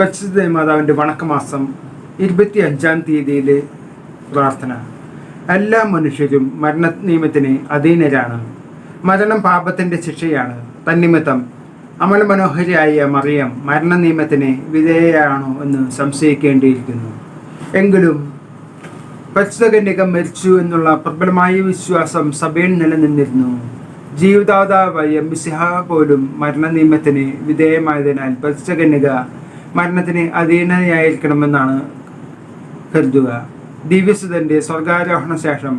പരിശുദ്ധ വണക്കമാസം ഇരുപത്തി അഞ്ചാം തീയതിയിലെ പ്രാർത്ഥന. എല്ലാ മനുഷ്യരും മരണ നിയമത്തിന് അധീനരാണ്. മരണം പാപത്തിന്റെ ശിക്ഷയാണ്. തന്നിമിത്തം അമല മനോഹരിയായ മറിയം മരണ നിയമത്തിന് വിധേയയാണോ എന്ന് സംശയിക്കേണ്ടിയിരിക്കുന്നു. എങ്കിലും പരിശുദ്ധകന്യകം മരിച്ചു എന്നുള്ള പ്രബലമായ വിശ്വാസം സഭയിൽ നിലനിന്നിരുന്നു. ജീവിതാതാവായ മിസിഹ പോലും മരണ നിയമത്തിന് വിധേയമായതിനാൽ പരിശുദ്ധ കന്യക മരണത്തിന് അധീനയായിരിക്കണമെന്നാണ് കരുതുക. ദിവ്യസുതന്റെ സ്വർഗാരോഹണ ശേഷം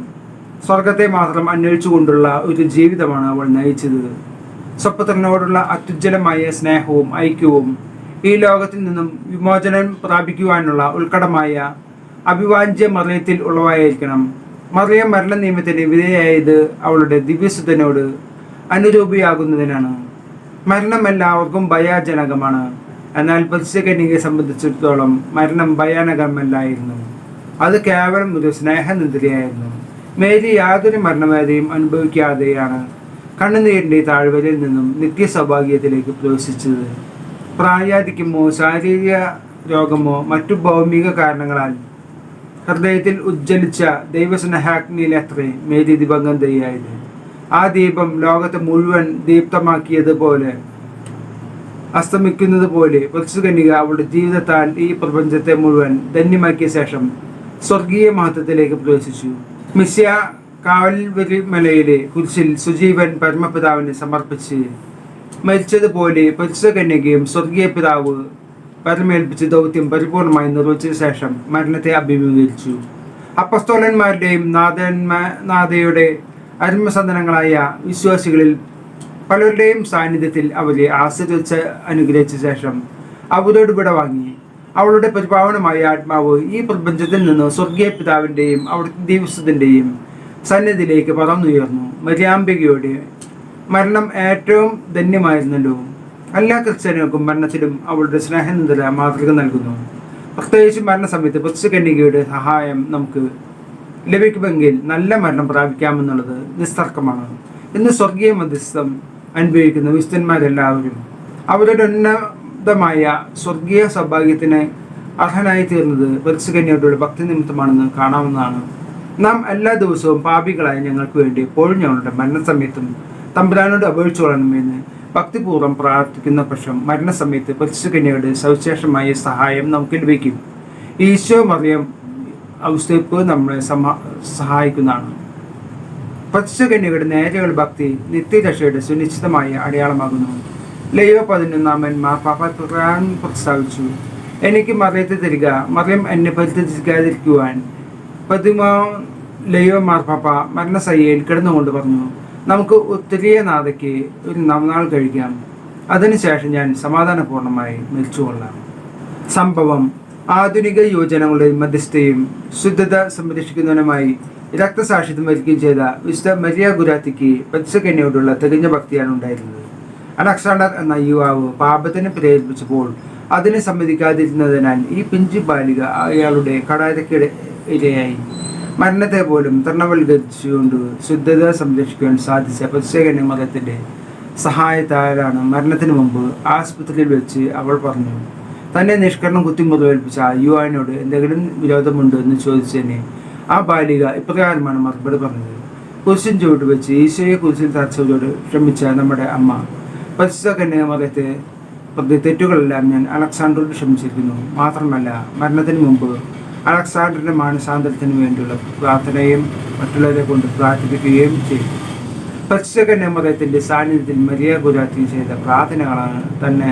സ്വർഗത്തെ മാത്രം അന്വേഷിച്ചുകൊണ്ടുള്ള ഒരു ജീവിതമാണ് അവൾ നയിച്ചത്. സ്വപുത്രനോടുള്ള അത്യുജ്വലമായ സ്നേഹവും ഐക്യവും ഈ ലോകത്തിൽ നിന്നും വിമോചനം പ്രാപിക്കുവാനുള്ള ഉൾക്കടമായ അഭിവാജ്യ മറിയത്തിൽ ഉളവായിരിക്കണം മറിയ മരണ നിയമത്തിന് വിധേയായത് അവളുടെ ദിവ്യസുതനോട് അനുരൂപിയാകുന്നതിനാണ്. മരണം എല്ലാവർക്കും ഭയാജനകമാണ്. എന്നാൽ സെക്കൻഡിനെ സംബന്ധിച്ചിടത്തോളം മരണം ഭയാനകമല്ലായിരുന്നു. അത് കേവലം ഒരു സ്നേഹനിദ്രയായിരുന്നു. മേരി യാതൊരു മരണവേദയും അനുഭവിക്കാതെയാണ് കണ്ണുനീരിന്റെ താഴ്വരയിൽ നിന്നും നിത്യ സൗഭാഗ്യത്തിലേക്ക് പ്രവേശിച്ചത്. പ്രായാധിക്യമോ ശാരീരിക രോഗമോ മറ്റു ഭൗമിക കാരണങ്ങളാൽ ഹൃദയത്തിൽ ഉജ്ജ്വലിച്ച ദൈവസ്നേഹാഗ്നിയിലത്രേ മേരി ദിവംഗന്ധയായത് ആ ദീപം ലോകത്തെ മുഴുവൻ ദീപ്തമാക്കിയതുപോലെ അസ്തമിക്കുന്നത് പോലെ വൃക്ഷകന്യക അവളുടെ ജീവിതത്താൽ ഈ പ്രപഞ്ചത്തെ മുഴുവൻ ധന്യമാക്കിയ ശേഷം സ്വർഗീയ മഹത്വത്തിലേക്ക് പ്രവേശിച്ചു. മിസ്യ കാവൽവരി മലയിലെ കുരിശിൽ സുജീവൻ പരമപിതാവിന് സമർപ്പിച്ച് മരിച്ചതുപോലെ പരിശുകന്യകയും സ്വർഗീയ പിതാവ് പരമേൽപ്പിച്ച് ദൗത്യം പരിപൂർണമായി നിർവഹിച്ച ശേഷം മരണത്തെ അഭിമുഖീകരിച്ചു. അപ്പസ്തോലന്മാരുടെയും നാഥന്മാ നാഥയുടെ അരുമസന്ദനങ്ങളായ വിശ്വാസികളിൽ പലരുടെയും സാന്നിധ്യത്തിൽ അവരെ ആശ്രയിച്ച് അനുഗ്രഹിച്ച ശേഷം അവരോട് വിട വാങ്ങി. അവളുടെ പരിപാവനമായ ആത്മാവ് ഈ പ്രപഞ്ചത്തിൽ നിന്ന് സ്വർഗീയ പിതാവിന്റെയും അവിടുത്തെ ദിവസത്തിന്റെയും സന്നിധിയിലേക്ക് പറന്നുയർന്നു മര്യാമ്പികയുടെ മരണം ഏറ്റവും ധന്യമായിരുന്നല്ലോ. എല്ലാ ക്രിസ്ത്യാനികൾക്കും മരണത്തിലും അവളുടെ സ്നേഹനിന്ദര മാതൃക നൽകുന്നു. പ്രത്യേകിച്ച് മരണസമയത്ത് പുസ്തകന്യകയുടെ സഹായം നമുക്ക് ലഭിക്കുമെങ്കിൽ നല്ല മരണം പ്രാപിക്കാമെന്നുള്ളത് നിസ്തർക്കമാണ് ഇന്ന് സ്വർഗീയ മധ്യസ്ഥം അനുഭവിക്കുന്ന വിശുദ്ധന്മാരെല്ലാവരും അവരുടെ ഉന്നതമായ സ്വർഗീയ സൗഭാഗ്യത്തിന് അർഹനായി തീർന്നത് പരിശുകന്യയുടെ ഭക്തി നിമിത്തമാണെന്ന് കാണാവുന്നതാണ്. നാം എല്ലാ ദിവസവും പാപികളായ ഞങ്ങൾക്ക് വേണ്ടി എപ്പോഴും ഞങ്ങളുടെ മരണസമയത്തും തമ്പുരാനോട് അപേക്ഷിച്ചു കൊള്ളണമെന്ന് ഭക്തിപൂർവം പ്രാർത്ഥിക്കുന്ന പക്ഷം മരണസമയത്ത് പരിശുകന്യയുടെ സവിശേഷമായ സഹായം നമുക്ക് ലഭിക്കും. ഈശോ മറിയം ഔസ്തേപ്പ് നമ്മളെ സഹായിക്കുന്നതാണ്. പരിശുകന്യയുടെ നേരകൾ ഭക്തി നിത്യരക്ഷയുടെ സുനിശ്ചിതമായ അടയാളമാകുന്നു. ലയോ പതിനൊന്നാമന്മാർ മാപ്പാപ്പ പ്രധാൻ പ്രസ്താവിച്ചു. എനിക്ക് മറിയത്തെ തരിക മറിയം എന്നെ പരിത്യജിക്കാതിരിക്കുവാൻ. പതിമോ ലയോ മാർപ്പാപ്പ മരണസയ്യയിൽ കിടന്നുകൊണ്ട് പറഞ്ഞു നമുക്ക് ഉത്തരീയ നാഥയ്ക്ക് ഒരു നവനാൾ കഴിക്കാം. അതിനുശേഷം ഞാൻ സമാധാനപൂർണമായി മരിച്ചുകൊള്ളാം സംഭവം ആധുനിക യോജനകളുടെ മധ്യസ്ഥയും ശുദ്ധത സംരക്ഷിക്കുന്നതിനുമായി രക്തസാക്ഷിത്വം വരികയും ചെയ്ത മിസ്റ്റർ മരിയ ഗുരാത്തിക്ക് പച്ചക്കന്യോടുള്ള തികഞ്ഞ ഭക്തിയാണ് ഉണ്ടായിരുന്നത്. അലക്സാണ്ടർ എന്ന യുവാവ് പാപത്തിന് പ്രേരിപ്പിച്ചപ്പോൾ അതിനെ സമ്മതിക്കാതിരുന്നതിനാൽ ഈ പിഞ്ചു ബാലിക അയാളുടെ കടാരക്കിടെ ഇരയായി. മരണത്തെ പോലും തൃണവൽക്കരിച്ചുകൊണ്ട് ശുദ്ധത സംരക്ഷിക്കുവാൻ സാധിച്ച പച്ചകന്യ മതത്തിന്റെ സഹായത്താലാണ് മരണത്തിന് മുമ്പ് ആശുപത്രിയിൽ വെച്ച് അവൾ പറഞ്ഞു തന്നെ നിഷ്കരണം കുത്തിമുറിവേൽപ്പിച്ച യുവാനോട് എന്തെങ്കിലും വിരോധമുണ്ടോ എന്ന് ചോദിച്ചതിന് ആ ബാലിക ഇപ്രകാരമാണ് മറുപടി പറഞ്ഞത്. കുരിശിൻ ചുവട് വെച്ച് ഈശോയെ കുരിശിൽ തറച്ചവരോട് ക്ഷമിച്ച നമ്മുടെ അമ്മ. പരിശുദ്ധ കന്യാമതത്തെ പ്രതി തെറ്റുകളെല്ലാം ഞാൻ അലക്സാണ്ടറോട് ക്ഷമിച്ചിരിക്കുന്നു. മാത്രമല്ല മരണത്തിന് മുമ്പ് അലക്സാണ്ടറിന്റെ മാനസാന്തരത്തിന് വേണ്ടിയുള്ള പ്രാർത്ഥനയും മറ്റുള്ളവരെ കൊണ്ട് പ്രാർത്ഥിപ്പിക്കുകയും ചെയ്തു. പരിശുദ്ധ കന്യാമതത്തിന്റെ സാന്നിധ്യത്തിൽ മരിയ ഗുരാത്തി ചെയ്ത പ്രാർത്ഥനകളാണ് തന്നെ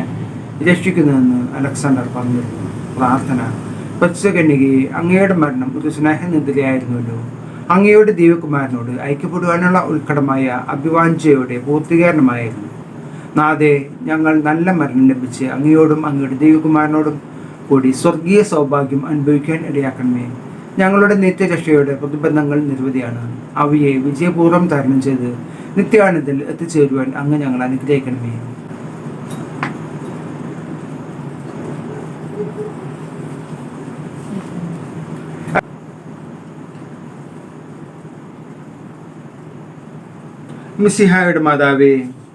രക്ഷിക്കുന്നതെന്ന് അലക്സാണ്ടർ പറഞ്ഞിരുന്നു. പ്രാർത്ഥന പരിശുദ്ധകന്യകയെ അങ്ങയുടെ മരണം ഒരു സ്നേഹനിന്ദ്രയായിരുന്നുവല്ലോ അങ്ങയുടെ ദൈവകുമാരനോട് ഐക്യപ്പെടുവാനുള്ള ഉത്കടമായ അഭിവാഞ്ചയുടെ പൂർത്തീകരണമായിരുന്നു. നാദേ ഞങ്ങൾ നല്ല മരണം ലഭിച്ച് അങ്ങയോടും അങ്ങയുടെ ദൈവകുമാരനോടും കൂടി സ്വർഗീയ സൗഭാഗ്യം അനുഭവിക്കാൻ ഇടയാക്കണമേ. ഞങ്ങളുടെ നിത്യരക്ഷയുടെ പ്രതിബന്ധങ്ങൾ നിരവധിയാണ്. അവയെ വിജയപൂർവം തരണം ചെയ്ത് നിത്യാനന്ദത്തിൽ എത്തിച്ചേരുവാൻ അങ്ങ് ഞങ്ങൾ അനുഗ്രഹിക്കണമേ. മിസിഹായുടെ മാതാവേ ഞാൻ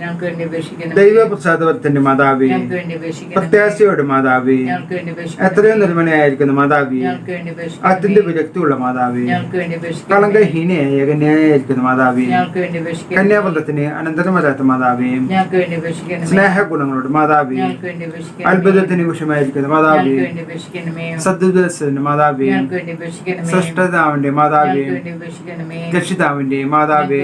ഞങ്ങൾക്ക് വേണ്ടി ദൈവപ്രസാദത്തിന്റെ മാതാവി ഞങ്ങൾക്ക് വേണ്ടി പ്രത്യാശയുടെ മാതാവേ ഞങ്ങൾക്ക് വേണ്ടി എത്രയോ നിർമ്മലയായിരിക്കുന്ന മാതാവി ഞങ്ങൾക്ക് വേണ്ടി അത്യന്ത അപേക്ഷിക്കണമേ വിരക്തിയുള്ള മാതാവി ഞങ്ങൾക്ക് വേണ്ടി കളങ്കഹീനയായ കന്യായിരിക്കുന്ന മാതാവി ഞങ്ങൾക്ക് വേണ്ടി അനന്തരം വരാത്ത മാതാവി ഞങ്ങൾക്ക് വേണ്ടി സ്നേഹഗുണങ്ങളുടെ മാതാവേ ഞങ്ങൾക്ക് വേണ്ടി അത്ഭുതത്തിന് വിഷമായിരിക്കുന്ന മാതാവി ഞങ്ങൾക്ക് വേണ്ടി അപേക്ഷിക്കണമേ സദ്ദുദാസന്റെ മാതാവേ ഞങ്ങൾക്ക് വേണ്ടി അപേക്ഷിക്കണമേ സൃഷ്ടതാവിന്റെ മാതാവി ഞങ്ങൾക്ക് വേണ്ടി അപേക്ഷിക്കണമേ രക്ഷിതാവിന്റെ മാതാവി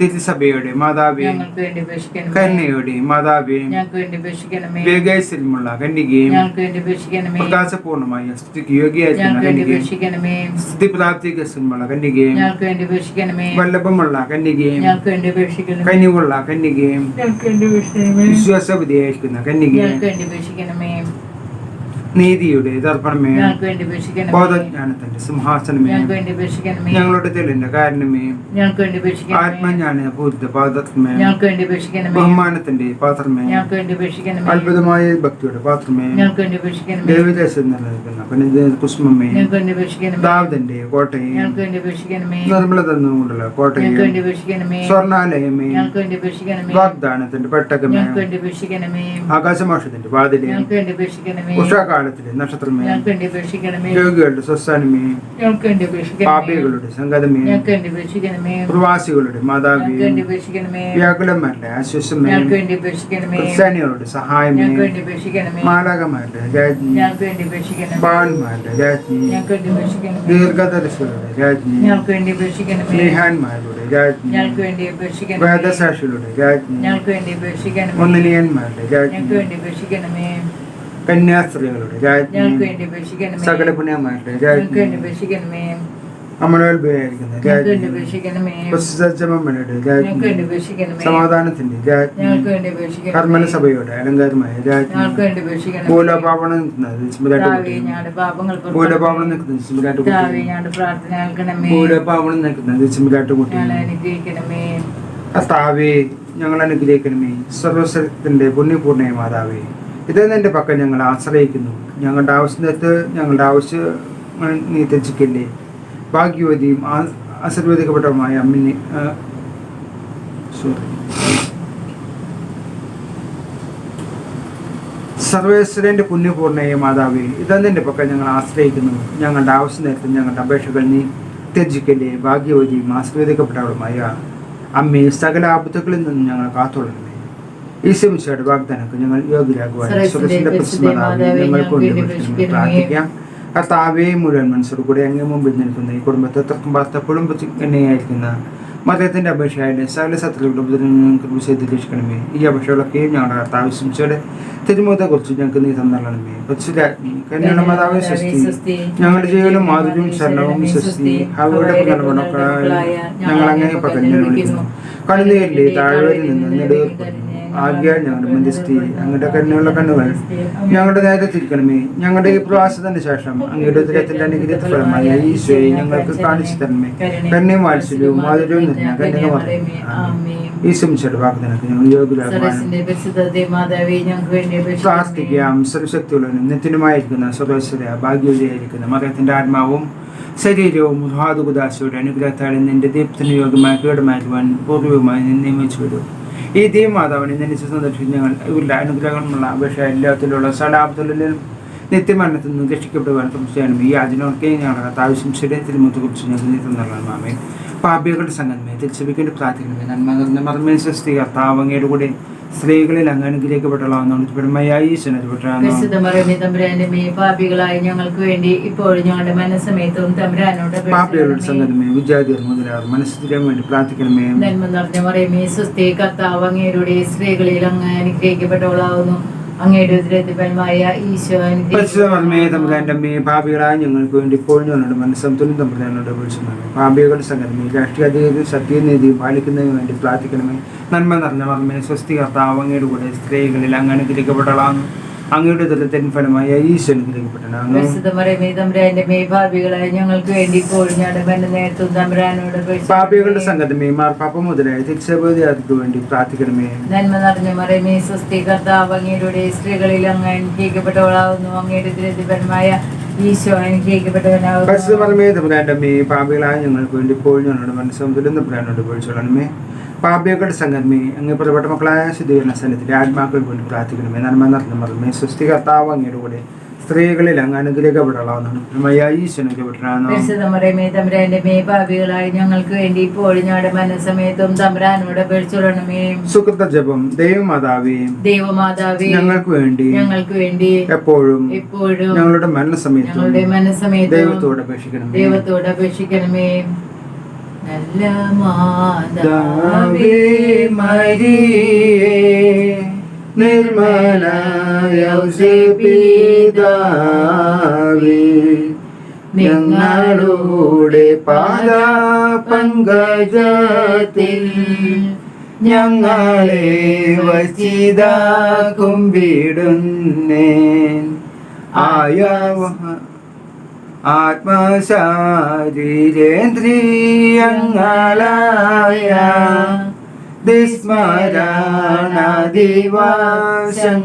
തിരുസഭയുടെ മാതാവി ഞങ്ങൾക്ക് വേണ്ടി അപേക്ഷിക്കണമേ കന്യയുടെ മാതാവേ ഞങ്ങൾക്ക് വേണ്ടി അപേക്ഷിക്കണമേ വിവേകശീലമുള്ള കന്യകയും ഞങ്ങൾക്ക് വേണ്ടി അപേക്ഷിക്കണമേ പ്രകാശപൂർണമായ സ്തുതിക്ക് യോഗ്യയായിരിക്കുന്ന ഞങ്ങൾക്ക് വേണ്ടി കന്യകയും അപേക്ഷിക്കണമേ സ്തുതിപ്രാപ്തികസമുള്ള കന്യകയും ഞങ്ങൾക്ക് വേണ്ടി അപേക്ഷിക്കണമേ വല്ലഭമുള്ള കന്യകയും ഞങ്ങൾക്ക് വേണ്ടി അപേക്ഷിക്കണമേ കനിവുള്ള കന്യകയും ഞങ്ങൾക്ക് വേണ്ടി അപേക്ഷിക്കണമേ വിശ്വാസവതിയായിരിക്കുന്ന കന്യകയും ഞങ്ങൾക്ക് വേണ്ടി അപേക്ഷിക്കണമേ നീതിയുടെ ദർപ്പണമേ ബോധജ്ഞാനത്തിന്റെ സിംഹാസനമേ ഞങ്ങളുടെ തെളിന്റെ കാരണമേ ആത്മജ്ഞാന പൂരിത പാത്രമേ ബഹുമാനത്തിന്റെ പാത്രമേ അത്ഭുതമായ ഭക്തിയുടെ പാത്രമേ ദേവദേശം നിലനിൽക്കുന്ന കുസ്മമേ ദാവദന്റെ കോട്ടയും നിർമ്മല തന്നുകൊണ്ടുള്ള കോട്ടയെ സ്വർണാലയമേ വാഗ്ദാനത്തിന്റെ പെട്ടകമേ ആകാശമാഷത്തിന്റെ വാതിലേ ഞങ്ങൾക്ക് ഉഷാകാലത്തിലെ നക്ഷത്രമേ രോഗികളുടെ സ്വസ്ഥാനമേ പാപികളുടെ സംഗതമേ പ്രവാസികളുടെ മാതാവേ ഞങ്ങൾക്ക് വേണ്ടി അപേക്ഷിക്കണമേ വ്യാകുലന്മാരുടെ ആശ്വാസമേ ക്രിസ്ത്യാനികളുടെ സഹായമേ മാലാകമാരുടെ രാജ്ഞി ബാലന്മാരുടെ രാജ്ഞി ദീർഘദർശികളുടെ രാജ്ഞി സ്നേഹാന്മാരുടെ രാജ്ഞി വേദസാക്ഷികളുടെ രാജ്ഞി ഒന്നനിയന്മാരുടെ രാജ്ഞി കന്യാസ്ത്രീകളുടെ രാജ്ഞി സകല രാജ്ഞി അമലോത്ഭയായിരിക്കുന്ന രാജ്ഞി അപേക്ഷിക്കണമേ സമാധാനത്തിന്റെ രാജ്ഞി കർമ്മല സഭയുടെ അലങ്കാരമായ രാജ്ഞി മൂലപാവണം നിൽക്കുന്നത് മൂലപാവണം നിൽക്കുന്നത് മൂലപാവണം നിൽക്കുന്നത് കർത്താവേ ഞങ്ങൾ അനുഗ്രഹിക്കണമേ. സർവസ്വത്തിന്റെ പുണ്യപൂർണയ മാതാവേ ഇത് നിന്റെ പക്കൽ ഞങ്ങൾ ആശ്രയിക്കുന്നു. ഞങ്ങളുടെ ആവശ്യത്ത് ഞങ്ങളുടെ ആവശ്യങ്ങൾ നീ തെച്ചിക്കില്ലേ ഭാഗ്യവതിയും ആശീർവദിക്കപ്പെട്ടതുമായ അമ്മിനെ സോറി സർവേശ്വരന്റെ പുണ്യപൂർണയ മാതാവേ ഇതാ പക്കൽ ഞങ്ങൾ ആശ്രയിക്കുന്നു. ഞങ്ങളുടെ ആവശ്യ നേരത്തെ ഞങ്ങളുടെ അപേക്ഷകൾ നീ ത്യജിക്കല്ലേ ഭാഗ്യവതിയും ആശ്രയിക്കപ്പെട്ടവളുമായ അമ്മേ സകല ആപത്തുകളിൽ നിന്നും ഞങ്ങൾ കാത്തോളണമേ ഈശ്വമിച്ചയുടെ വാഗ്ദാനങ്ങൾക്ക് ഞങ്ങൾ യോഗ്യരാകുവാൻ സുരസിന്റെ പരിശുദ്ധ മാതാവേ, ഞങ്ങൾ കൊണ്ട് ഞങ്ങൾക്ക് വേണ്ടി. പ്രാർത്ഥിക്കാം. കർത്താവേ മുഴുവൻ മനസ്സോട് കൂടെ അങ്ങേ മുമ്പിൽ നിൽക്കുന്ന ഈ കുടുംബത്തെ തർക്കം പാർത്ത കുടുംബത്തിൽ തന്നെയായിരിക്കുന്ന മതത്തിന്റെ അപേക്ഷയായിട്ട് സകല സത്യങ്ങളുടെ ഈ അപേക്ഷകളൊക്കെയും ഞങ്ങളുടെ കർത്താവ് ശംസയുടെ തിരുമുഖത്തെ കുറിച്ച് ഞങ്ങൾക്ക് നീ പച്ചുരാജ്ഞി കന്യാണ മാതാവേ സ്വസ്തി. ഞങ്ങളുടെ ജീവനും മാധുര്യവും ശരണവും സ്വസ്തി. അവരുടെ ഞങ്ങൾ അങ്ങനെ പറഞ്ഞു വിളിക്കുന്നു കണ്ണുനീരിന്റെ താഴ്വരയിൽ നിന്ന് നെടുവേർപ്പെടുന്നു ആദ്യമായി ഞങ്ങളുടെ മധ്യസ്ഥി അങ്ങയുടെ കരുണയുള്ള കണ്ണുകൾ ഞങ്ങളുടെ നേരെ തിരിക്കണമേ ഞങ്ങളുടെ ഈ പ്രവാസത്തിന് ശേഷം അങ്ങയുടെ ഉദരത്തിന്റെ അനുഗ്രഹ ഫലമായ ഈശോയെ ഞങ്ങൾക്ക് കാണിച്ചു തരണമേ. കന്യം വാത്സല്യവും മാധുര്യവും നിറഞ്ഞ കന്യക ഞങ്ങൾ അപേക്ഷിക്കണമേ പ്രാർത്ഥിക്കാം. സർവശക്തിയുള്ളവനും നിത്യനുമായിരിക്കുന്ന സ്വദേശ ഭാഗ്യവതിയായിരിക്കുന്ന മതത്തിന്റെ ആത്മാവും ശരീരവും ഹാതുകുദാശയുടെ അനുഗ്രഹത്താൽ നിന്റെ ദീപത്തിന് യോഗ്യമായി കീടമാക്കുവാൻ പൂർവമായി നിയമിച്ചു വിടും. ഈ ദീമാതാവിനെ നിന്നിച്ച് സന്ദർശിച്ച് ഞങ്ങൾ ഇവരുടെ അനുഗ്രഹങ്ങളുള്ള അപേക്ഷ എല്ലാത്തിലുള്ള സലാപത്തിലും നിത്യമരണത്തിൽ നിന്ന് രക്ഷിക്കപ്പെടുവാൻ സംശയമാണ് ഈ യാചനകൾക്ക് ഞങ്ങളുടെ ആവശ്യം ശരീരത്തിൽ മുത്തുകുറിച്ച് ഞങ്ങൾ നീക്കം നൽകണം മാമേ പാപികളുടെ സംഗമേ തിരിച്ചപിക്കേണ്ടി പ്രാർത്ഥിക്കണമേ. നന്മ നിറഞ്ഞ മർമ്മേ സ്വസ്തി കർത്താവ് കൂടെ സ്ത്രീകളിൽ അങ്ങ് അനുഗ്രഹിക്കപ്പെട്ടുള്ള പെരുമയായി ഞങ്ങൾക്ക് വേണ്ടി ഇപ്പോഴും ഞങ്ങളുടെ മനസ്സമയത്തും തമ്പുരാനോട് പാപികളുടെ അപേക്ഷിക്കണമേ. സംഗമേ വിദ്യാർത്ഥികൾ മുതലാർ മനസ്സിലാൻ വേണ്ടി പ്രാർത്ഥിക്കണമേ. നന്മ നിറഞ്ഞ മറിയമേ സുസ്ഥി കർത്താവ് അങ്ങേരുടെ സ്ത്രീകളിൽ അങ്ങ് അനുഗ്രഹിക്കപ്പെട്ടവളാവുന്നു. ഞങ്ങൾക്ക് വേണ്ടി വിളിച്ചുമാണ് പാപികളുടെ സംഗമേ രാഷ്ട്രീയതയും സത്യനീതിയും പാലിക്കുന്നതിന് വേണ്ടി പ്രാർത്ഥിക്കണമേ. നന്മ നിറഞ്ഞ മർമ്മേ സ്വസ്തി കർത്താവ് കൂടെ സ്ത്രീകളിൽ അങ്ങനെ അനുഗ്രഹിക്കപ്പെട്ടളാകുന്നു അങ്ങയുടെ ദുരിതത്തിൻ ഫലമായ ഈശോ അനുഗ്രഹിക്കപ്പെട്ടതാണ് പരിശുദ്ധ മറിയമേ തമ്പുരാന്റെ മേ പാപികളായ ഞങ്ങൾക്ക് വേണ്ടി തമ്പുരാനോട്. പാപികളുടെ സംഗതമേ മാർപ്പാപ്പ മുതലായ തിരിച്ചബോധിയാർക്ക് വേണ്ടി പ്രാർത്ഥിക്കണമേ. നന്മ നിറഞ്ഞ മറിയമേ സ്വസ്തി കർത്താവ് അങ്ങയുടെ സ്ത്രീകളിൽ അങ്ങ് അനുഭവിക്കപ്പെട്ടവളാവുന്നു അങ്ങയുടെ ദുരിതപരമായ ഈശോ അനുഗ്രഹിക്കപ്പെട്ടവനാവുന്നു. പരിശുദ്ധ മർമ്മേ തമ്പുരാന്റെ പാപികളായ ഞങ്ങൾക്ക് വേണ്ടി ഇപ്പോൾ ഞങ്ങളുടെ മനസ്സും തുല്യം പോയി വിളിച്ചോളണമേ പാപിയകളുടെ സംഗമേ അങ്ങ് പ്രിയപ്പെട്ട മക്കളായ ശുദ്ധീകരണ സ്ഥലത്തിലെ ആത്മാക്കൾ വേണ്ടി പ്രാർത്ഥിക്കണമേ നന്മ നടന്ന മറമേ സ്വസ്തി കർത്താവ് അങ്ങയുടെ കൂടെ സ്ത്രീകളിൽ അങ്ങ് ഞങ്ങൾക്ക് വേണ്ടി ഞങ്ങളുടെ മനസ്സമയത്തും തമ്പുരാനോട് പേടിച്ചൊള്ളണമേ സുഹൃത്ത ജപം ദൈവമാതാവേ ദൈവമാതാവേ ഞങ്ങൾക്ക് വേണ്ടി ഞങ്ങൾക്ക് വേണ്ടി എപ്പോഴും എപ്പോഴും ഞങ്ങളുടെ ഞങ്ങളുടെ മനസ്സമയത്തും ദൈവത്തോട് അപേക്ഷിക്കണം ദൈവത്തോട് അപേക്ഷിക്കണമേ. നല്ല മാതാവേ മരിയേ നിർമ്മലായ പിതാവേ ഞങ്ങളുടെ പാദ പങ്കജത്തിൽ ഞങ്ങളെ വസീത കുമ്പിടുന്നേ ആയ ആത്മശാരീരേന്ദ്രിയങ്ങളായ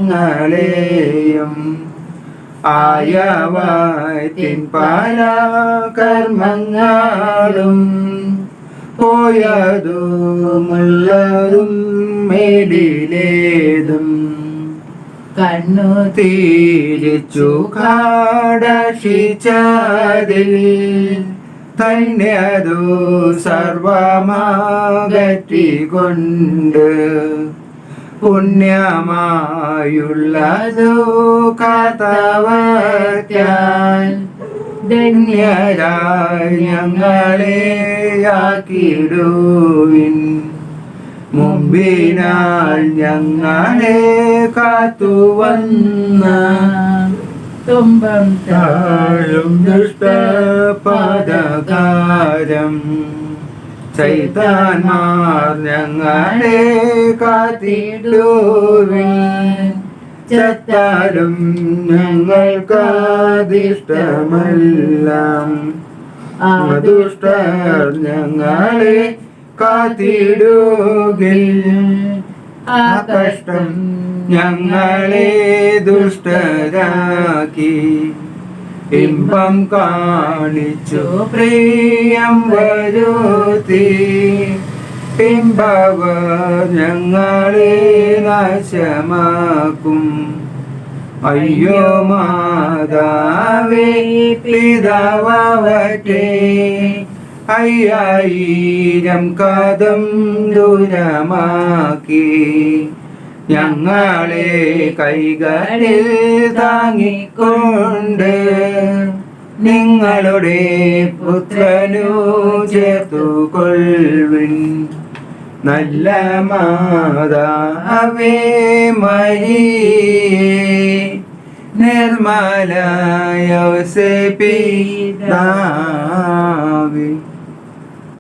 ദിസ്മരണാദിവാസങ്ങളെയും ആയവായത്തിൻ പല കർമ്മങ്ങളും പോയതുമുള്ളതും മേലിലേതും കണ്ണു തീരിച്ചു കാടശിച്ചതിൽ തന്നെയതു സർവമാകറ്റിക്കൊണ്ട് പുണ്യമായുള്ളതു കാത്തവറ്റാൽ ധന്യരായി ഞങ്ങളെ ആക്കിടുവിൻ. മുമ്പിനാൽ ഞങ്ങളെ കാത്തുവന്ന തുമ്പം താഴും ദുഷ്ടപദകാരം ചൈതാന്മാർ ഞങ്ങളെ കാത്തിടൂ ചത്താലും ഞങ്ങൾക്കതിഷ്ടമല്ല ദുഷ്ടർ ഞങ്ങളെ കാത്തിടുകിൽ ആ കഷ്ടം ഞങ്ങളെ ദുഷ്ടരാക്കി. ഇമ്പം കാണിച്ചു പ്രിയം വരുത്തി. ഇമ്പവർ ഞങ്ങളെ നാശമാക്കും. അയ്യോ മാതാവേ പിതാവട്ടെ അയ്യായിരം കഥം ദൂരമാക്കി ഞങ്ങളെ കൈകളിൽ താങ്ങിക്കൊണ്ട് നിങ്ങളുടെ പുത്രനു ചേർത്തു കൊൾവിൻ നല്ല മാതാവേ മരിയേ നിർമ്മല യോസേപ്പിതാവേ